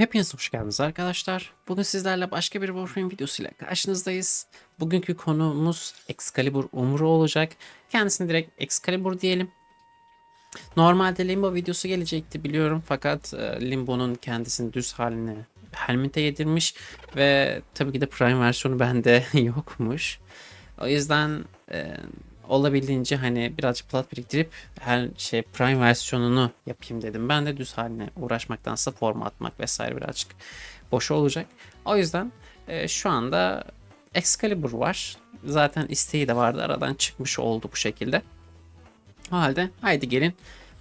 Hepiniz hoş geldiniz arkadaşlar. Bugün sizlerle başka bir Warframe videosuyla karşınızdayız. Bugünkü konumuz Excalibur Umru olacak. Kendisini direkt Excalibur diyelim. Normalde Limbo videosu gelecekti biliyorum fakat e, Limbo'nun kendisini düz haline Helmint'e yedirmiş ve tabii ki de Prime versiyonu bende yokmuş. O yüzden e, olabildiğince hani birazcık plat biriktirip her şey Prime versiyonunu yapayım dedim. Ben de düz haline uğraşmaktansa forma atmak vesaire birazcık boş olacak. O yüzden e, şu anda Excalibur var. Zaten isteği de vardı. Aradan çıkmış oldu bu şekilde. O halde haydi gelin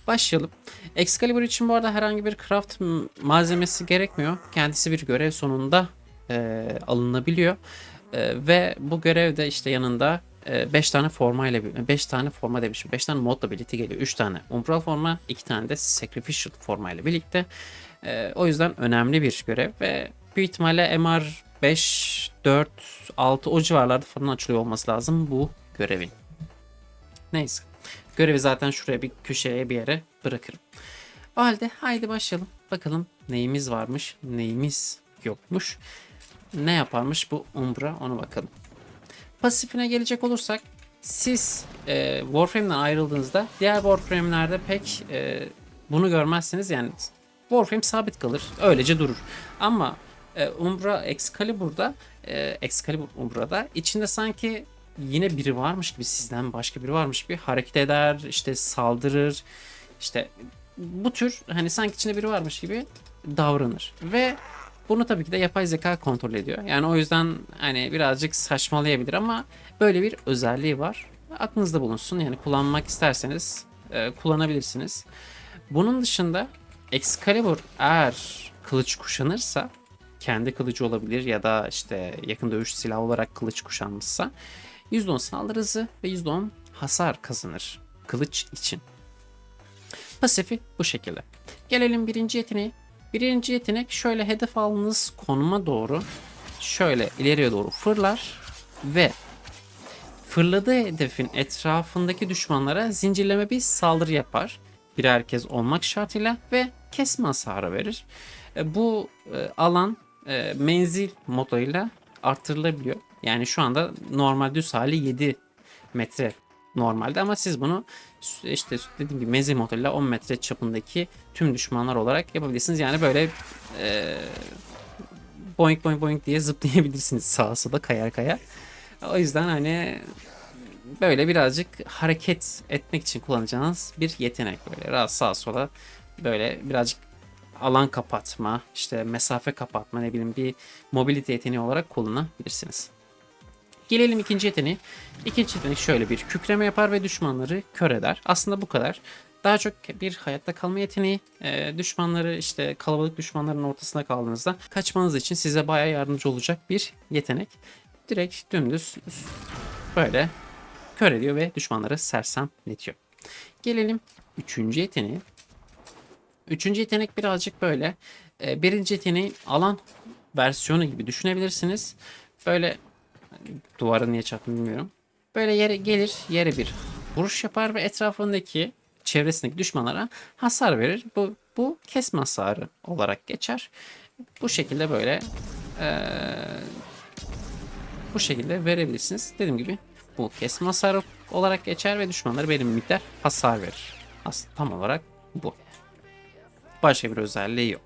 başlayalım. Excalibur için bu arada herhangi bir craft malzemesi gerekmiyor. Kendisi bir görev sonunda e, alınabiliyor. E, ve bu görevde işte yanında 5 tane forma ile 5 tane forma demişim. 5 tane modla birlikte geliyor. 3 tane umbral forma, 2 tane de sacrificial forma ile birlikte. E, o yüzden önemli bir görev ve büyük ihtimalle MR 5, 4, 6 o civarlarda falan açılıyor olması lazım bu görevin. Neyse. Görevi zaten şuraya bir köşeye bir yere bırakırım. O halde haydi başlayalım. Bakalım neyimiz varmış, neyimiz yokmuş. Ne yaparmış bu Umbra ona bakalım. Pasifine gelecek olursak siz e, Warframe'den ayrıldığınızda diğer Warframe'lerde pek e, bunu görmezsiniz. Yani Warframe sabit kalır. Öylece durur. Ama e, Umbra Excalibur'da e, Excalibur Umbra'da içinde sanki yine biri varmış gibi sizden başka biri varmış gibi hareket eder, işte saldırır. işte bu tür hani sanki içinde biri varmış gibi davranır. Ve bunu tabii ki de yapay zeka kontrol ediyor. Yani o yüzden hani birazcık saçmalayabilir ama böyle bir özelliği var. Aklınızda bulunsun. Yani kullanmak isterseniz e, kullanabilirsiniz. Bunun dışında Excalibur eğer kılıç kuşanırsa kendi kılıcı olabilir ya da işte yakın dövüş silahı olarak kılıç kuşanmışsa %10 saldırı hızı ve %10 hasar kazanır kılıç için. Pasifi bu şekilde. Gelelim birinci yeteneği. Birinci yetenek şöyle hedef aldığınız konuma doğru şöyle ileriye doğru fırlar ve fırladığı hedefin etrafındaki düşmanlara zincirleme bir saldırı yapar. Birer kez olmak şartıyla ve kesme hasarı verir. E, Bu e, alan e, menzil moduyla artırılabiliyor. Yani şu anda normal düz hali 7 metre normalde ama siz bunu işte dediğim gibi menzil moduyla 10 metre çapındaki tüm düşmanlar olarak yapabilirsiniz. Yani böyle e, boink boink boink diye zıplayabilirsiniz sağa sola kayar kayar. O yüzden hani böyle birazcık hareket etmek için kullanacağınız bir yetenek böyle rahat sağa sola böyle birazcık alan kapatma, işte mesafe kapatma ne bileyim bir mobility yeteneği olarak kullanabilirsiniz. Gelelim ikinci yeteneği. İkinci yetenek şöyle bir kükreme yapar ve düşmanları kör eder. Aslında bu kadar. Daha çok bir hayatta kalma yeteneği. Ee, düşmanları işte kalabalık düşmanların ortasında kaldığınızda kaçmanız için size bayağı yardımcı olacak bir yetenek. Direkt dümdüz böyle kör ediyor ve düşmanları sersemletiyor. Gelelim üçüncü yeteneği. Üçüncü yetenek birazcık böyle. e, birinci yeteneği alan versiyonu gibi düşünebilirsiniz. Böyle duvara niye çarptım bilmiyorum. Böyle yere gelir, yere bir vuruş yapar ve etrafındaki çevresindeki düşmanlara hasar verir. Bu, bu kesme hasarı olarak geçer. Bu şekilde böyle eee, bu şekilde verebilirsiniz. Dediğim gibi bu kesme hasarı olarak geçer ve düşmanlara belirli miktar hasar verir. Aslında tam olarak bu. Başka bir özelliği yok.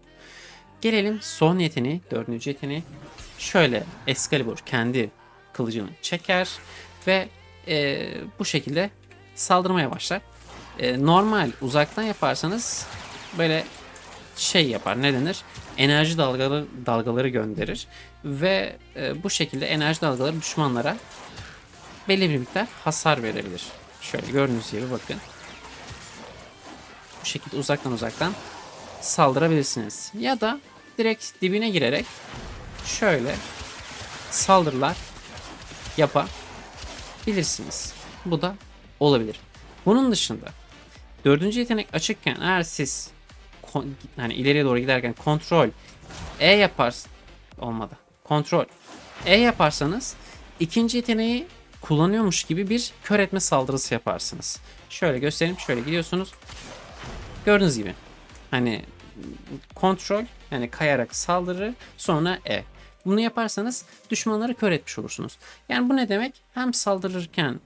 Gelelim son yeteneği, dördüncü yeteneği. Şöyle Excalibur kendi kılıcını çeker ve e, bu şekilde saldırmaya başlar. E, normal uzaktan yaparsanız böyle şey yapar ne denir? Enerji dalgaları dalgaları gönderir ve e, bu şekilde enerji dalgaları düşmanlara belli bir miktar hasar verebilir. Şöyle gördüğünüz gibi bakın. Bu şekilde uzaktan uzaktan saldırabilirsiniz. Ya da direkt dibine girerek şöyle saldırılar yapabilirsiniz. Bu da olabilir. Bunun dışında dördüncü yetenek açıkken eğer siz hani ileriye doğru giderken kontrol E yaparsın olmadı. Kontrol E yaparsanız ikinci yeteneği kullanıyormuş gibi bir kör etme saldırısı yaparsınız. Şöyle göstereyim. Şöyle gidiyorsunuz. Gördüğünüz gibi. Hani kontrol yani kayarak saldırı sonra E. Bunu yaparsanız düşmanları kör etmiş olursunuz. Yani bu ne demek? Hem saldırırken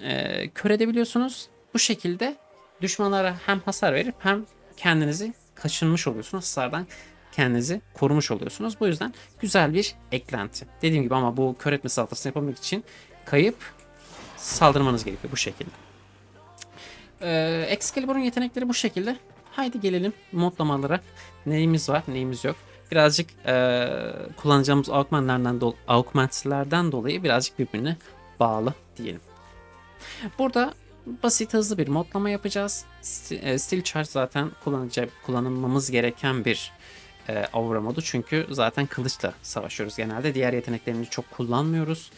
e, kör edebiliyorsunuz. Bu şekilde düşmanlara hem hasar verip hem kendinizi kaçınmış oluyorsunuz. Hasardan kendinizi korumuş oluyorsunuz. Bu yüzden güzel bir eklenti. Dediğim gibi ama bu kör etme saldırısını yapabilmek için kayıp saldırmanız gerekiyor bu şekilde. Ee, Excalibur'un yetenekleri bu şekilde. Haydi gelelim modlamalara. Neyimiz var, neyimiz yok. Birazcık ee, kullanacağımız augmentlerden, do- augmentlerden dolayı birazcık birbirine bağlı diyelim. Burada basit hızlı bir modlama yapacağız. St- e, Steel Charge zaten kullanacak, kullanılmamız gereken bir e, aura modu. Çünkü zaten kılıçla savaşıyoruz genelde. Diğer yeteneklerini çok kullanmıyoruz.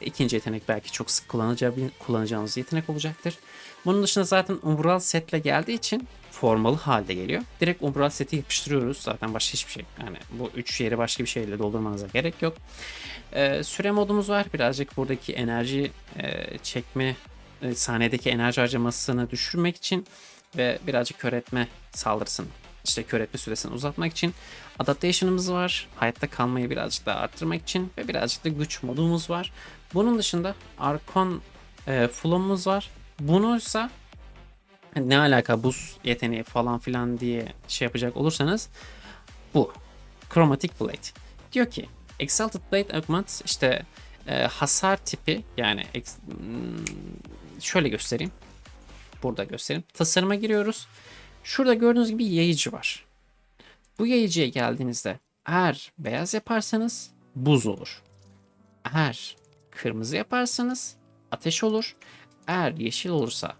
İkinci yetenek belki çok sık kullanacağı, kullanacağımız yetenek olacaktır. Bunun dışında zaten umbral setle geldiği için formalı halde geliyor. Direkt umbral seti yapıştırıyoruz. Zaten başka hiçbir şey. Yani bu üç yeri başka bir şeyle doldurmanıza gerek yok. Ee, süre modumuz var. Birazcık buradaki enerji e, çekme e, saniyedeki enerji harcamasını düşürmek için ve birazcık kör etme saldırısını işte kör etme süresini uzatmak için adaptation'ımız var. Hayatta kalmayı birazcık daha arttırmak için ve birazcık da güç modumuz var. Bunun dışında Arkon e, flow'umuz var. Bunuysa ne alaka buz yeteneği falan filan diye şey yapacak olursanız bu. Chromatic Blade. Diyor ki Exalted Blade Augment işte e, hasar tipi yani ex- hmm, şöyle göstereyim. Burada göstereyim. Tasarıma giriyoruz. Şurada gördüğünüz gibi yayıcı var. Bu yayıcıya geldiğinizde eğer beyaz yaparsanız buz olur. Eğer kırmızı yaparsanız ateş olur. Eğer yeşil olursa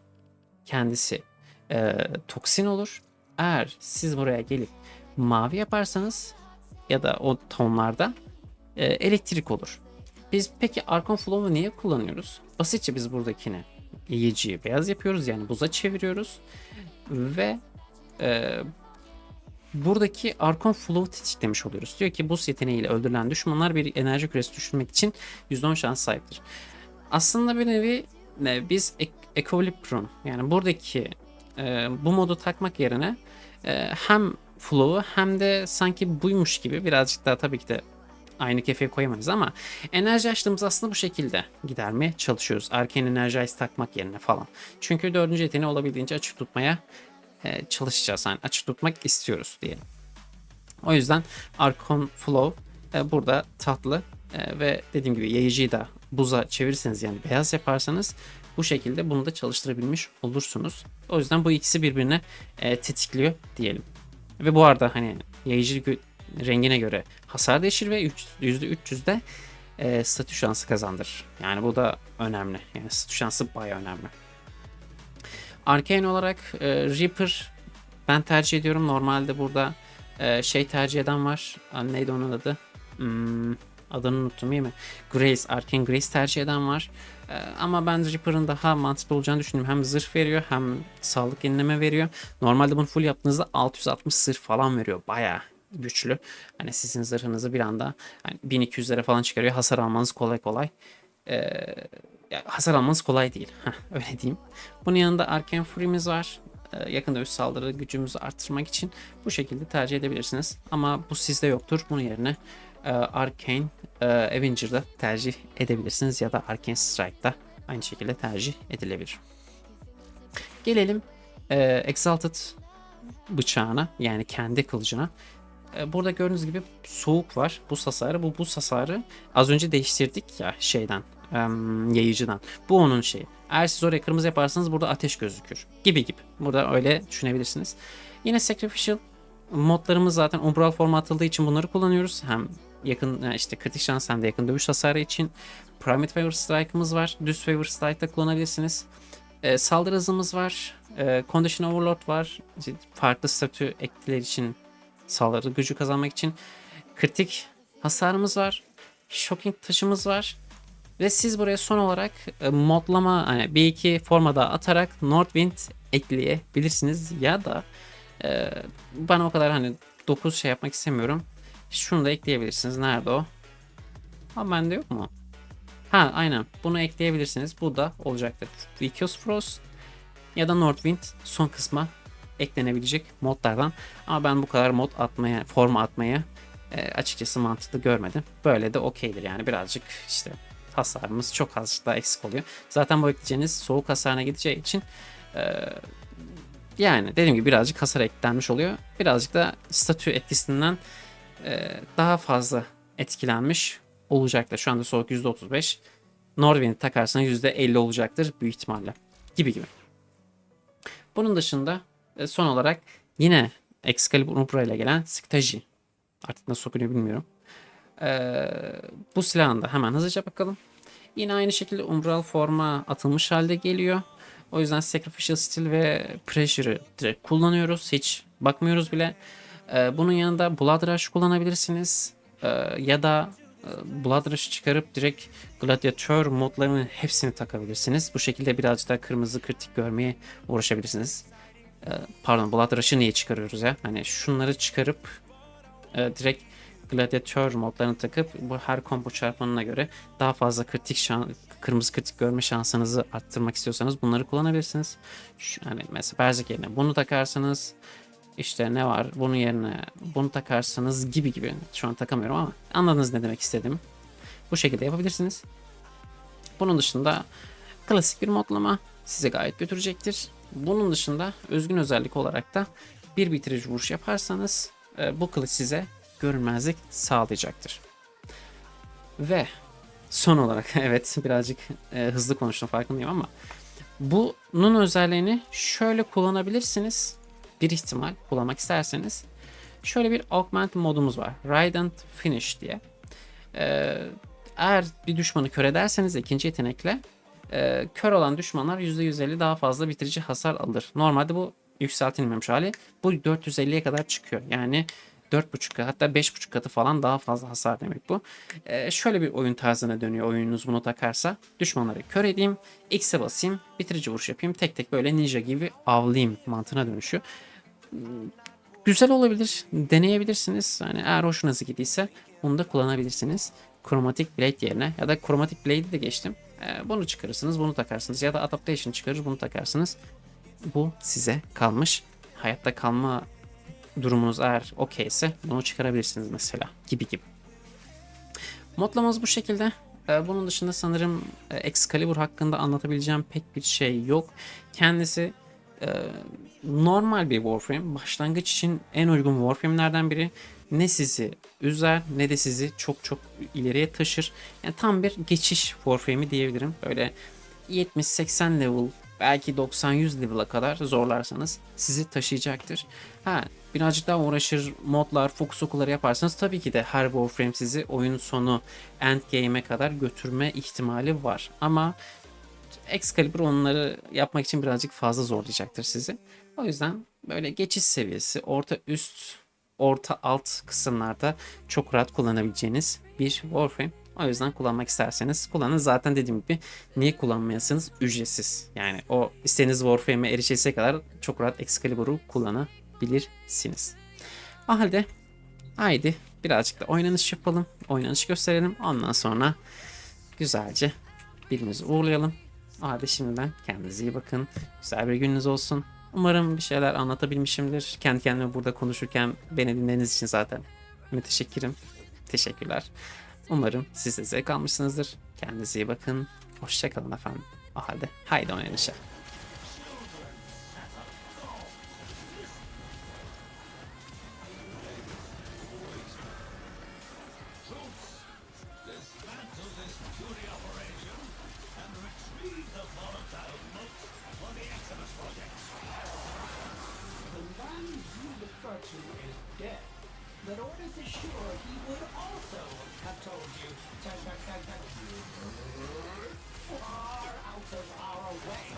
kendisi e, toksin olur. Eğer siz buraya gelip mavi yaparsanız ya da o tonlarda e, elektrik olur. Biz peki Archon Flow'u niye kullanıyoruz? Basitçe biz buradakini yiyiciyi beyaz yapıyoruz yani buza çeviriyoruz ve e, buradaki Archon Flow'u tetiklemiş oluyoruz. Diyor ki buz yeteneğiyle öldürülen düşmanlar bir enerji küresi düşürmek için %10 şans sahiptir. Aslında bir nevi ne, biz ek- Equilibrium yani buradaki e, bu modu takmak yerine e, hem flow'u hem de sanki buymuş gibi birazcık daha tabii ki de aynı kefeye koyamayız ama enerji açtığımız aslında bu şekilde gidermeye çalışıyoruz. Energy Ice takmak yerine falan. Çünkü dördüncü yeteneği olabildiğince açık tutmaya e, çalışacağız. Yani açık tutmak istiyoruz diyelim. O yüzden Archon Flow e, burada tatlı e, ve dediğim gibi yayıcıyı da buza çevirirseniz yani beyaz yaparsanız bu şekilde bunu da çalıştırabilmiş olursunuz. O yüzden bu ikisi birbirine e, tetikliyor diyelim. Ve bu arada hani yayıcı rengine göre hasar değişir ve üç- %300'de e, statü şansı kazandırır. Yani bu da önemli. Yani statü şansı baya önemli. Arcane olarak e, Reaper ben tercih ediyorum. Normalde burada e, şey tercih eden var. Neydi onun adı? Hmm, adını unuttum iyi mi? Grace, Arcane Grace tercih eden var. E, ama ben Reaper'ın daha mantıklı olacağını düşünüyorum. Hem zırh veriyor hem sağlık yenileme veriyor. Normalde bunu full yaptığınızda 660 zırh falan veriyor. Baya güçlü. Hani sizin zırhınızı bir anda hani 1200'lere falan çıkarıyor. Hasar almanız kolay kolay. E, ya hasar almanız kolay değil. Heh, öyle diyeyim. Bunun yanında Arcane Fury'miz var. Ee, yakın dövüş saldırı gücümüzü arttırmak için bu şekilde tercih edebilirsiniz. Ama bu sizde yoktur. Bunun yerine e, Arcane e, Avenger'da tercih edebilirsiniz ya da Arcane Strike'da aynı şekilde tercih edilebilir. Gelelim e, Exalted bıçağına yani kendi kılıcına. E, Burada gördüğünüz gibi soğuk var. Buz hasarı. Bu buz hasarı az önce değiştirdik ya şeyden em, yayıcıdan. Bu onun şeyi. Eğer siz oraya kırmızı yaparsanız burada ateş gözükür. Gibi gibi. Burada öyle düşünebilirsiniz. Yine Sacrificial modlarımız zaten Umbral formu atıldığı için bunları kullanıyoruz. Hem yakın yani işte kritik şans yakın dövüş hasarı için. Primate Favor Strike'ımız var. Düz Favor Strike'da kullanabilirsiniz. E, saldırı hızımız var. E, Condition Overload var. İşte Farklı statü ekliler için saldırı gücü kazanmak için. Kritik hasarımız var. Shocking taşımız var. Ve siz buraya son olarak e, modlama hani bir iki formada atarak Northwind ekleyebilirsiniz ya da e, bana o kadar hani 9 şey yapmak istemiyorum. Şunu da ekleyebilirsiniz. Nerede o? Ha bende yok mu? Ha aynen. Bunu ekleyebilirsiniz. Bu da olacaktır. Vikios Frost ya da Northwind son kısma eklenebilecek modlardan. Ama ben bu kadar mod atmaya, forma atmaya e, açıkçası mantıklı görmedim. Böyle de okeydir yani birazcık işte hasarımız çok az daha eksik oluyor. Zaten bu ekleyeceğiniz soğuk hasarına gideceği için e, yani dediğim gibi birazcık hasar eklenmiş oluyor. Birazcık da statü etkisinden daha fazla etkilenmiş olacaktır. Şu anda soğuk %35. Norway'ni takarsanız %50 olacaktır büyük ihtimalle. Gibi gibi. Bunun dışında e, son olarak yine Excalibur Umbra ile gelen Sktaji. Artık nasıl okunuyor bilmiyorum. Ee, bu silahın da hemen hızlıca bakalım. Yine aynı şekilde Umbral forma atılmış halde geliyor. O yüzden Sacrificial Steel ve Pressure'ı direkt kullanıyoruz. Hiç bakmıyoruz bile. Ee, bunun yanında Blood Rush kullanabilirsiniz. Ee, ya da e, Blood Rush'ı çıkarıp direkt Gladiator modlarının hepsini takabilirsiniz. Bu şekilde birazcık daha kırmızı kritik görmeye uğraşabilirsiniz. Ee, pardon Blood Rush'ı niye çıkarıyoruz ya? Hani şunları çıkarıp e, direkt Gladiator modlarını takıp bu her combo çarpanına göre daha fazla kritik şan, kırmızı kritik görme şansınızı arttırmak istiyorsanız bunları kullanabilirsiniz. Şu, hani mesela Berserk yerine bunu takarsanız işte ne var bunun yerine bunu takarsanız gibi gibi. Şu an takamıyorum ama anladınız ne demek istedim. Bu şekilde yapabilirsiniz. Bunun dışında klasik bir modlama size gayet götürecektir. Bunun dışında özgün özellik olarak da bir bitirici vuruş yaparsanız e, bu kılıç size görünmezlik sağlayacaktır. Ve son olarak evet birazcık e, hızlı konuştum farkındayım ama bunun özelliğini şöyle kullanabilirsiniz. Bir ihtimal kullanmak isterseniz. Şöyle bir augment modumuz var. Radiant Finish diye. Ee, eğer bir düşmanı kör ederseniz ikinci yetenekle e, kör olan düşmanlar %150 daha fazla bitirici hasar alır. Normalde bu yükseltilmemiş hali. Bu 450'ye kadar çıkıyor. Yani 4.5 hatta 5.5 katı falan daha fazla hasar demek bu. Ee, şöyle bir oyun tarzına dönüyor oyununuz bunu takarsa. Düşmanları kör edeyim, X'e basayım, bitirici vuruş yapayım, tek tek böyle ninja gibi avlayayım mantığına dönüşüyor. Güzel olabilir, deneyebilirsiniz. Yani eğer hoşunuza gidiyse bunu da kullanabilirsiniz. Chromatic Blade yerine ya da Chromatic Blade'i de geçtim. Ee, bunu çıkarırsınız, bunu takarsınız ya da Adaptation çıkarır, bunu takarsınız. Bu size kalmış. Hayatta kalma durumunuz eğer okeyse bunu çıkarabilirsiniz mesela gibi gibi. Modlamamız bu şekilde. Ee, Bunun dışında sanırım e, Excalibur hakkında anlatabileceğim pek bir şey yok. Kendisi e, normal bir Warframe. Başlangıç için en uygun Warframe'lerden biri. Ne sizi üzer ne de sizi çok çok ileriye taşır. Yani tam bir geçiş Warframe'i diyebilirim. Böyle 70-80 level belki 90-100 level'a kadar zorlarsanız sizi taşıyacaktır. Ha birazcık daha uğraşır modlar, fokus okuları yaparsanız tabii ki de her Warframe sizi oyun sonu endgame'e kadar götürme ihtimali var. Ama Excalibur onları yapmak için birazcık fazla zorlayacaktır sizi. O yüzden böyle geçiş seviyesi, orta üst, orta alt kısımlarda çok rahat kullanabileceğiniz bir Warframe. O yüzden kullanmak isterseniz kullanın. Zaten dediğim gibi niye kullanmayasınız? Ücretsiz. Yani o istediğiniz Warframe'e erişilse kadar çok rahat Excalibur'u kullanabilirsiniz. O halde haydi birazcık da oynanış yapalım. Oynanış gösterelim. Ondan sonra güzelce birimizi uğurlayalım. O halde şimdiden kendinize iyi bakın. Güzel bir gününüz olsun. Umarım bir şeyler anlatabilmişimdir. Kendi kendime burada konuşurken beni dinlediğiniz için zaten müteşekkirim. Teşekkürler. Umarım siz de zevk almışsınızdır. Kendinize iyi bakın. Hoşçakalın efendim. O halde haydi oynanışa. To is dead. But Orders is sure he would also have told you. Far out of our way.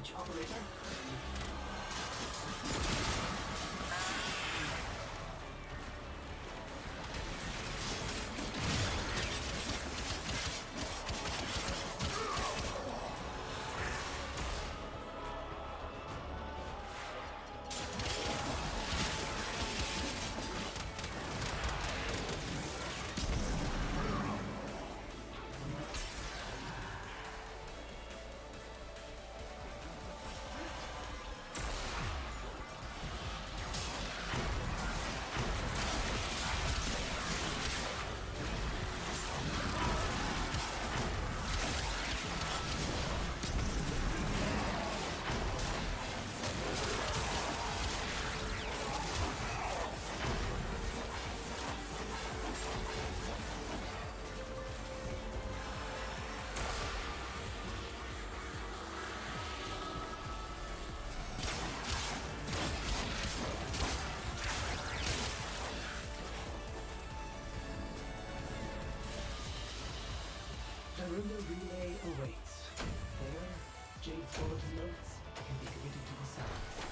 damage. Operator, Sword notes can be committed to the south.